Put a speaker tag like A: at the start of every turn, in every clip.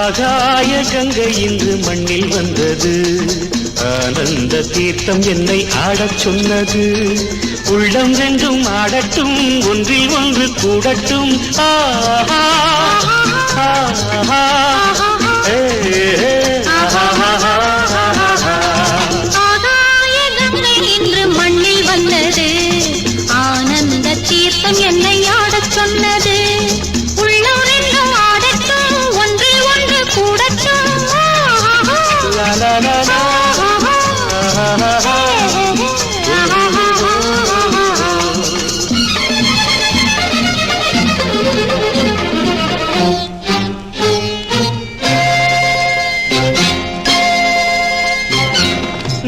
A: ஆகாய கங்கை இன்று மண்ணில் வந்தது. ஆனந்த தீர்த்தம் என்னை ஆடச் சொன்னது. உள்ளம் ரெண்டும் ஆடட்டும் ஒன்றில் ஒன்று கூடட்டும். ஆஹா, ஆஹா,
B: மண்ணில் வந்தது. ஆனந்த தீர்த்தம் என்னை ஆடச் சொன்னது.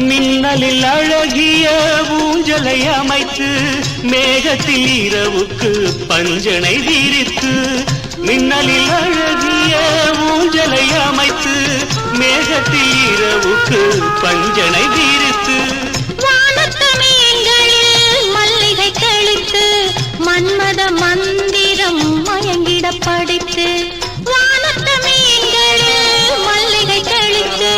A: மின்னலில் அழகிய ஊஞ்சலை அமைத்து மேகத்தில் இரவுக்கு பஞ்சனை விரித்து மின்னலில் அழகிய ஊஞ்சலை மேகத்தில் இரவுக்கு பஞ்சனை
B: மீன்களில் மல்லிகை தெளித்து மன்மத மந்திரம் மயங்கிட படித்து. மல்லிகை தெளித்து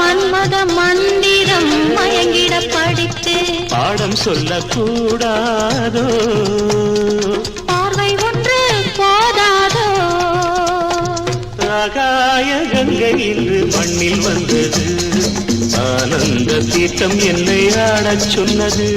B: மன்மத மந்திரம் மயங்கிட படித்து.
A: பாடம் சொல்லக்கூடாதோ? ஆகாய கங்கை இன்று மண்ணில் வந்தது. ஆனந்த தீர்த்தம் என்னை ஆடச் சொன்னது.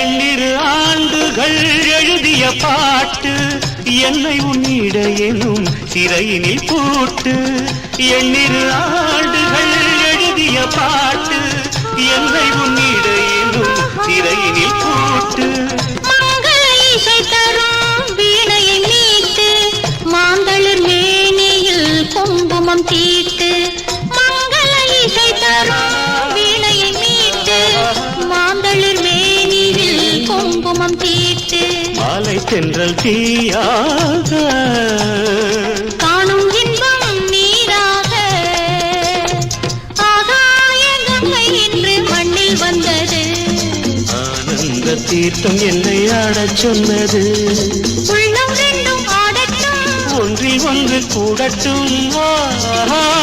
A: எண்ணிரு ஆண்டுகள் எழுதிய பாட்டு என்னை உன்னிட சிறையினில் போட்டு எண்ணிரு ஆண்டுகள் எழுதிய பாட்டு என்னை உன்னிட எனும் சிறையினில் பூட்டு.
B: மங்கள
A: தென்றல் தீயாக.
B: காணும் இன்பம் நீராக. ஆகாய கங்கை இன்று மண்ணில் வந்தது.
A: ஆனந்த தீர்த்தம் என்னை ஆடச் சொன்னது.
B: உள்ளம் ரெண்டும் ஆடட்டும்.
A: ஒன்றில் ஒன்று கூடட்டும். ஆஹா.